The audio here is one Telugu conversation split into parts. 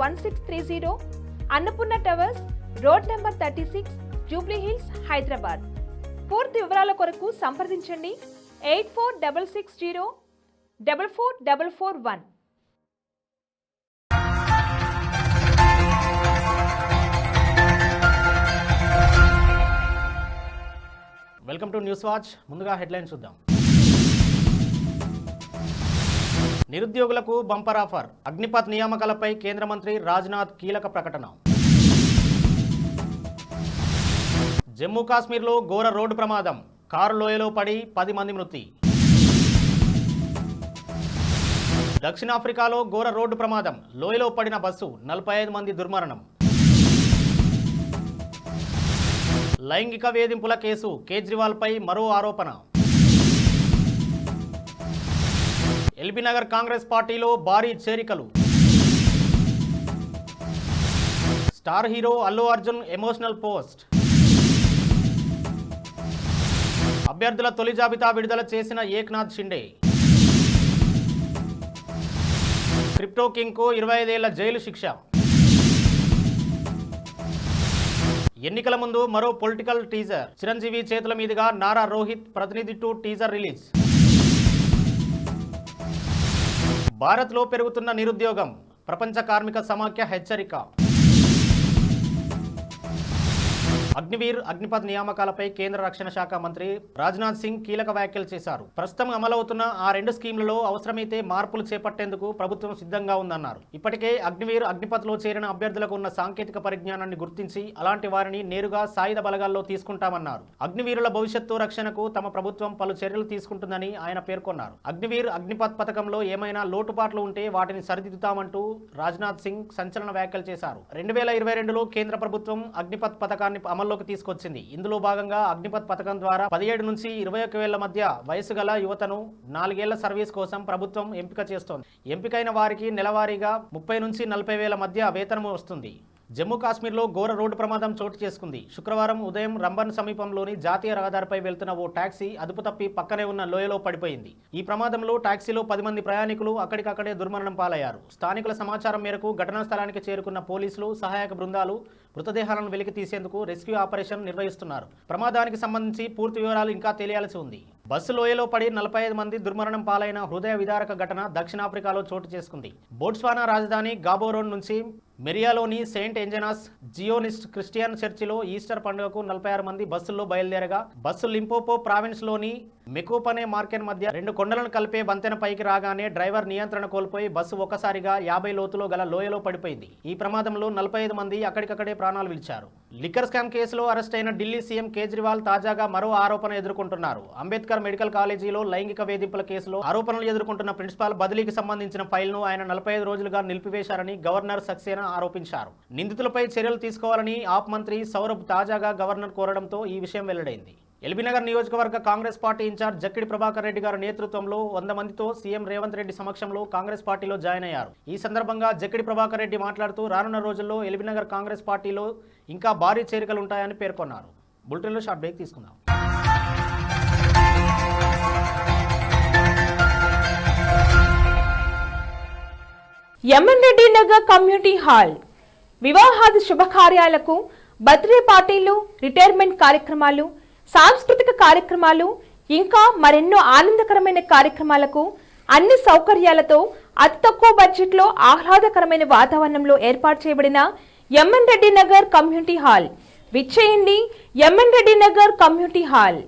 one six three zero Annapurna towers road number thirty six Jubilee Hills Hyderabad పూర్తి వివరాల కొరకు సంప్రదించండి. Eight four double six zero double four double four one welcome to news watch ముందుగా హెడ్లైన్ చూద్దాం. నిరుద్యోగులకు బంపర్ ఆఫర్. అగ్నిపథ్ నియామకాలపై కేంద్ర మంత్రి రాజ్నాథ్ కీలక ప్రకటన. జమ్మూ కాశ్మీర్లో ఘోర రోడ్డు ప్రమాదం. కారు లోయలో పడి పది మంది మృతి. దక్షిణాఫ్రికాలో ఘోర రోడ్డు ప్రమాదం. లోయలో పడిన బస్సు నలభై ఐదు మంది దుర్మరణం. లైంగిక వేధింపుల కేసు కేజ్రీవాల్పై మరో ఆరోపణ. ఎల్బీనగర్ కాంగ్రెస్ పార్టీలో భారీ చేరికలు. Star hero Allu Arjun emotional post. అభ్యర్థుల తొలి జాబితా విడుదల చేసిన ఏక్నాథ్ షిండే. క్రిప్టో కింగ్కు ఇరవై ఐదేళ్ళ జైలు శిక్ష. ఎన్నికల ముందు మరో పొలిటికల్ టీజర్. చిరంజీవి చేతుల మీదుగా నారా రోహిత్ ప్రతినిధి టు టీజర్ రిలీజ్. భారత్లో పెరుగుతున్న నిరుద్యోగం ప్రపంచ కార్మిక సమాఖ్య హెచ్చరిక. అగ్నివీర్ అగ్నిపథ్ నియామకాలపై కేంద్ర రక్షణ శాఖ మంత్రి రాజ్నాథ్ సింగ్ కీలక వ్యాఖ్యలు చేశారు. ప్రస్తుతం అమలవుతున్న ఆ రెండు స్కీమ్లలో అవసరమైతే మార్పులు చేపట్టేందుకు ప్రభుత్వం సిద్ధంగా ఉందన్నారు. ఇప్పటికే అగ్నివీర్ అగ్నిపథ్లో చేరిన అభ్యర్థులకు ఉన్న సాంకేతిక పరిజ్ఞానాన్ని గుర్తించి అలాంటి వారిని నేరుగా సాయుధ బలగాల్లో తీసుకుంటామన్నారు. అగ్నివీరుల భవిష్యత్తు రక్షణకు తమ ప్రభుత్వం పలు చర్యలు తీసుకుంటుందని ఆయన పేర్కొన్నారు. అగ్నివీర్ అగ్నిపథ్ పథకంలో ఏమైనా లోటుపాట్లు ఉంటే వాటిని సరిదిద్దుతామంటూ రాజ్నాథ్ సింగ్ సంచలన వ్యాఖ్యలు చేశారు. రెండు వేల ఇరవై రెండులో కేంద్ర ప్రభుత్వం అగ్నిపథ్ పథకాన్ని అమల్లోకి తీసుకొచ్చింది. ఇందులో భాగంగా అగ్నిపథ్ పథకం ద్వారా పదిహేడు నుంచి ఇరవై ఒక వేల మధ్య వయసు గల యువతను నాలుగేళ్ళ సర్వీస్ కోసం ప్రభుత్వం ఎంపిక చేస్తోంది. ఎంపికైన వారికి నెలవారీగా ముప్పై నుంచి నలభై వేల మధ్య వేతనం వస్తుంది. జమ్మూ కాశ్మీర్లో ఘోర రోడ్డు ప్రమాదం చోటు చేసుకుంది. శుక్రవారం ఉదయం రంబన్ సమీపంలోని జాతీయ రహదారిపై వెళ్తున్న ఓ టాక్సీ అదుపు తప్పి పక్కనే ఉన్న లోయలో పడిపోయింది. ఈ ప్రమాదంలో టాక్సీలో పది మంది ప్రయాణికులు అక్కడికక్కడే దుర్మరణం పాలయ్యారు. స్థానికుల సమాచారం మేరకు ఘటనా స్థలానికి చేరుకున్న పోలీసులు సహాయక బృందాలు మృతదేహాలను వెలికి తీసేందుకు రెస్క్యూ ఆపరేషన్ నిర్వహిస్తున్నారు. ప్రమాదానికి సంబంధించి పూర్తి వివరాలు ఇంకా తెలియాల్సి ఉంది. బస్సు లోయలో పడి నలభై ఐదు మంది దుర్మరణం పాలైన హృదయ విదారక ఘటన దక్షిణాఫ్రికాలో చోటు చేసుకుంది. బోట్స్వానా రాజధాని గాబోరోన్ నుంచి మెరియాలోని సెయింట్ ఎంజనాస్ జియోనిస్ట్ క్రిస్టియన్ చర్చిలో ఈస్టర్ పండుగకు నలభై ఆరు మంది బస్సుల్లో బయలుదేరగా బస్సు లింపోపో ప్రావిన్స్లోని మెకోపనే మార్కెట్ మధ్య రెండు కొండలను కలిపే వంతెన పైకి రాగానే డ్రైవర్ నియంత్రణ కోల్పోయి బస్సు ఒక్కసారిగా యాభై లోతులో గల లోయలో పడిపోయింది. ఈ ప్రమాదంలో నలభై ఐదు మంది అక్కడికక్కడే ప్రాణాలు విలిచారు లిక్కర్ స్కామ్ కేసులో అరెస్ట్ అయిన ఢిల్లీ సీఎం కేజ్రీవాల్ తాజాగా మరో ఆరోపణ ఎదుర్కొంటున్నారు. అంబేద్కర్ మెడికల్ కాలేజీలో లైంగిక వేధింపుల కేసులో ఆరోపణలు ఎదుర్కొంటున్న ప్రిన్సిపాల్ బదిలీకి సంబంధించిన ఫైల్ను ఆయన నలభై ఐదు రోజులుగా నిలిపివేశారని గవర్నర్ సక్సేనా ఆరోపించారు. నిందితులపై చర్యలు తీసుకోవాలని ఆప్ మంత్రి సౌరభ్ తాజాగా గవర్నర్ కోరడంతో ఈ విషయం వెల్లడైంది. ఎల్బీనగర్ నియోజకవర్గ కాంగ్రెస్ పార్టీ ఇన్ఛార్జ్ జక్కిడి ప్రభాకర్ రెడ్డి గారి నేతృత్వంలో వంద మందితో సీఎం రేవంత్ రెడ్డి సమక్షంలో కాంగ్రెస్ పార్టీలో జాయిన్ అయ్యారు. ఈ సందర్భంగా జక్కిడి ప్రభాకర్ రెడ్డి మాట్లాడుతూ రానున్న రోజుల్లో ఎల్బీనగర్ కాంగ్రెస్ పార్టీలో ఇంకా భారీ చేరికలు ఉంటాయని పేర్కొన్నారు. బులెటిన్లో షార్ట్ బ్రేక్ తీసుకుందాం. MN Reddy Nagar community hall. వివాహాది శుభకార్యాలకు బర్త్డే పార్టీలు రిటైర్మెంట్ కార్యక్రమాలు సాంస్కృతిక కార్యక్రమాలు ఇంకా మరెన్నో ఆనందకరమైన కార్యక్రమాలకు అన్ని సౌకర్యాలతో అతి తక్కువ బడ్జెట్లో ఆహ్లాదకరమైన వాతావరణంలో ఏర్పాటు చేయబడిన MN Reddy Nagar community hall. విచ్చేయండి MN Reddy Nagar community hall.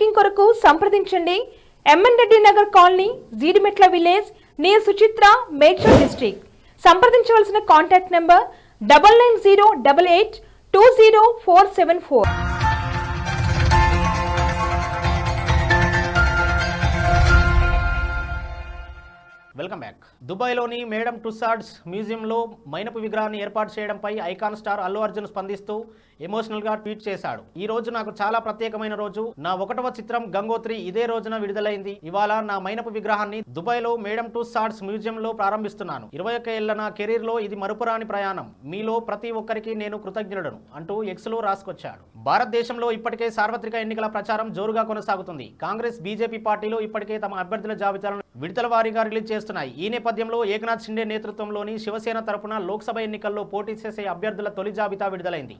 Booking కొరకు సంప్రదించండి. MN Reddy Nagar colony Jeedimetla village near Suchitra Medchal district సంప్రదించవలసిన contact number double nine zero double eight two zero four seven four welcome back దుబాయ్లోని madam Tussauds మ్యూజియంలో మైనపు విగ్రహాన్ని ఏర్పాటు చేయడంపై ఐకాన్ స్టార్ అల్లు అర్జున్ స్పందిస్తూ ఎమోషనల్గా ట్వీట్ చేశాడు. ఈ రోజు నాకు చాలా ప్రత్యేకమైన రోజు. నా ఒకటవ చిత్రం గంగోత్రి ఇదే రోజున విడుదలైంది. ఇవాళ నా మైనపు విగ్రహాన్ని దుబాయ్లో మేడం టూ టుసాడ్స్ మ్యూజియంలో ప్రారంభిస్తున్నాను. ఇరవై ఒక్క ఏళ్ళ నా కెరీర్లో ఇది మరుపురాని ప్రయాణం. మీలో ప్రతి ఒక్కరికి నేను కృతజ్ఞుడను అంటూ ఎక్స్లో రాసుకొచ్చాడు. భారతదేశంలో ఇప్పటికే సార్వత్రిక ఎన్నికల ప్రచారం జోరుగా కొనసాగుతుంది. కాంగ్రెస్ బీజేపీ పార్టీలు ఇప్పటికే తమ అభ్యర్థుల జాబితాలను విడతల వారీగా రిలీజ్ చేస్తున్నాయి. ఈ నేపథ్యంలో ఏకనాథ్ షిండే నేతృత్వంలోని శివసేన తరపున లోక్సభ ఎన్నికల్లో పోటీ చేసే అభ్యర్థుల తొలి జాబితా విడుదలైంది.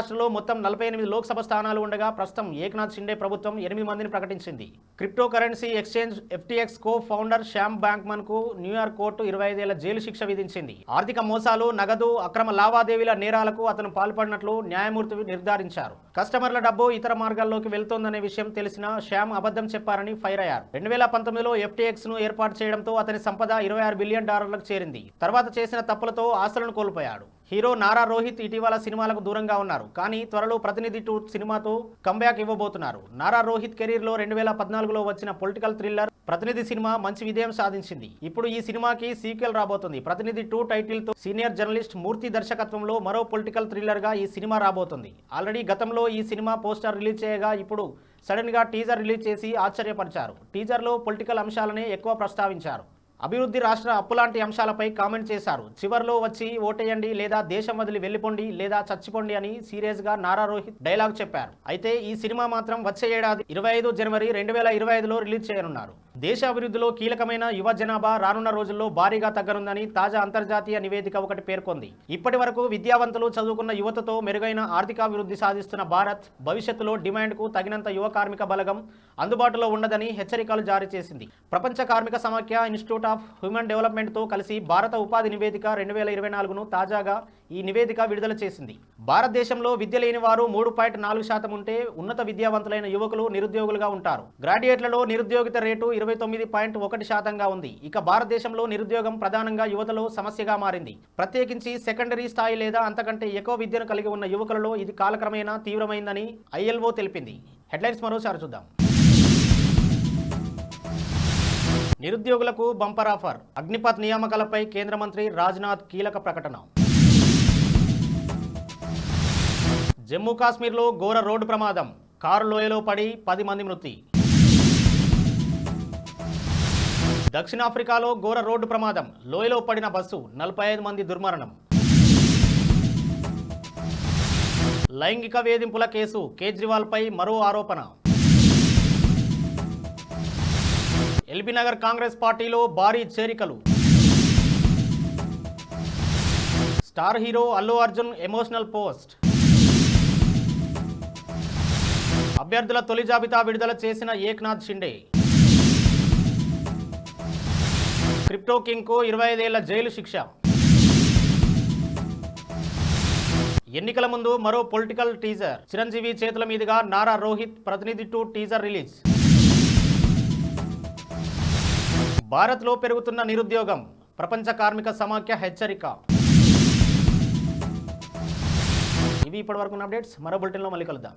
మహారాష్ట్రలో మొత్తం నలభై ఎనిమిది లోక్సభ స్థానాలు ఉండగా ప్రస్తుతం ఏకనాథ్ షిండే ప్రభుత్వం ఎనిమిది మందిని ప్రకటించింది. Cryptocurrency exchange FTX co founder Sam బ్యాంక్మన్కు New York court ఇరవై ఐదేళ్ళ జైలు శిక్ష విధించింది. ఆర్థిక మోసాలు నగదు అక్రమ లావాదేవీల నేరాలకు అతను పాల్పడినట్లు న్యాయమూర్తి నిర్ధారించారు. కస్టమర్ల డబ్బు ఇతర మార్గాల్లోకి వెళ్తోందనే విషయం తెలిసిన శ్యామ్ అబద్ధం చెప్పారని ఫైర్ అయ్యారు. రెండు వేల పంతొమ్మిదిలో ఎఫ్టీఎక్స్ను ఏర్పాటు చేయడంతో అతని సంపద ఇరవై ఆరు బిలియన్ డాలర్లకు చేరింది. తర్వాత చేసిన తప్పులతో ఆశలను కోల్పోయాడు. హీరో నారా రోహిత్ ఇటీవల సినిమాలకు దూరంగా ఉన్నారు. కానీ త్వరలో ప్రతినిధి టూ సినిమాతో కంబ్యాక్ ఇవ్వబోతున్నారు. నారా రోహిత్ కెరీర్లో రెండు వేల పద్నాలుగులో వచ్చిన పొలిటికల్ థ్రిల్లర్ ప్రతినిధి సినిమా మంచి విజయం సాధించింది. ఇప్పుడు ఈ సినిమాకి సీక్వెల్ రాబోతుంది. ప్రతినిధి టూ టైటిల్తో సీనియర్ జర్నలిస్ట్ మూర్తి దర్శకత్వంలో మరో పొలిటికల్ థ్రిల్లర్గా ఈ సినిమా రాబోతుంది. ఆల్రెడీ గతంలో ఈ సినిమా పోస్టర్ రిలీజ్ చేయగా ఇప్పుడు సడన్గా టీజర్ రిలీజ్ చేసి ఆశ్చర్యపరిచారు. టీజర్లో పొలిటికల్ అంశాలనే ఎక్కువ ప్రస్తావించారు. అభివృద్ధి రాష్ట్ర అప్పులాంటి అంశాలపై కామెంట్ చేశారు. చివర్లో వచ్చి ఓటేయండి లేదా దేశం వదిలి వెళ్ళిపోండి లేదా చచ్చిపోండి అని సీరియస్గా నారా రోహిత్ డైలాగ్ చెప్పారు. అయితే ఈ సినిమా మాత్రం వచ్చే ఏడాది ఇరవై ఐదు జనవరి రెండు వేల ఇరవై ఐదులో రిలీజ్ చేయనున్నారు. దేశ అభివృద్ధిలో కీలకమైన యువ జనాభా రానున్న రోజుల్లో భారీగా తగ్గనుందని తాజా అంతర్జాతీయ నివేదిక ఒకటి పేర్కొంది. ఇప్పటి వరకు విద్యావంతులు చదువుకున్న యువతతో మెరుగైన ఆర్థికాభివృద్ధి సాధిస్తున్న భారత్ భవిష్యత్తులో డిమాండ్కు తగినంత యువ కార్మిక బలగం అందుబాటులో ఉండదని హెచ్చరికలు జారీ చేసింది. ప్రపంచ కార్మిక సమాఖ్య ఇన్స్టిట్యూట్ ఆఫ్ హ్యూమన్ డెవలప్మెంట్తో కలిసి భారత ఉపాధి నివేదిక రెండు వేల ఇరవై నాలుగును తాజాగా ఈ నివేదిక విడుదల చేసింది. భారతదేశంలో విద్య లేని వారు మూడు పాయింట్ నాలుగు శాతం ఉంటే ఉన్నత విద్యావంతులైన యువకులు నిరుద్యోగులుగా ఉంటారు. గ్రాడ్యుయేట్లలో నిరుద్యోగిత రేటు ఇరవై తొమ్మిది పాయింట్ ఒకటి శాతంగా ఉంది. ఇక భారతదేశంలో నిరుద్యోగం ప్రధానంగా యువతలో సమస్యగా మారింది. ప్రత్యేకించి సెకండరీ స్థాయి లేదా అంతకంటే ఎక్కువ విద్యను కలిగి ఉన్న యువకులలో ఇది కాలక్రమేణా తీవ్రమైందని ఐఎల్ఓ తెలిపింది. హెడ్లైన్స్ మరోసారి చూద్దాం. నిరుద్యోగులకు బంపర్ ఆఫర్. అగ్నిపథ్ నియామకాలపై కేంద్ర మంత్రి రాజ్నాథ్ కీలక ప్రకటన. జమ్మూ కాశ్మీర్లో ఘోర రోడ్డు ప్రమాదం. కారు లోయలో పడి పది మంది మృతి. దక్షిణాఫ్రికాలో ఘోర రోడ్డు ప్రమాదం. లోయలో పడిన బస్సు నలభై ఐదు మంది దుర్మరణం. లైంగిక వేధింపుల కేసు కేజ్రీవాల్పై మరో ఆరోపణ. ఎల్బీ నగర్ కాంగ్రెస్ పార్టీలో భారీ చేరికలు. Star hero Allu Arjun emotional post. అభ్యర్థుల తొలి జాబితా విడుదల చేసిన ఏక్నాథ్ షిండే. క్రిప్టో కింగ్కు ఇరవై ఐదేళ్ళ జైలు శిక్ష. ఎన్నికల ముందు మరో పొలిటికల్ టీజర్. చిరంజీవి చేతుల మీదుగా నారా రోహిత్ ప్రతినిధి టు టీజర్ రిలీజ్. భారత్లో పెరుగుతున్న నిరుద్యోగం ప్రపంచ కార్మిక సమాఖ్య హెచ్చరిక. ఇవి ఇప్పటివరకు అప్డేట్స్. మరో బులెటిన్లో మళ్ళీ కలుద్దాం.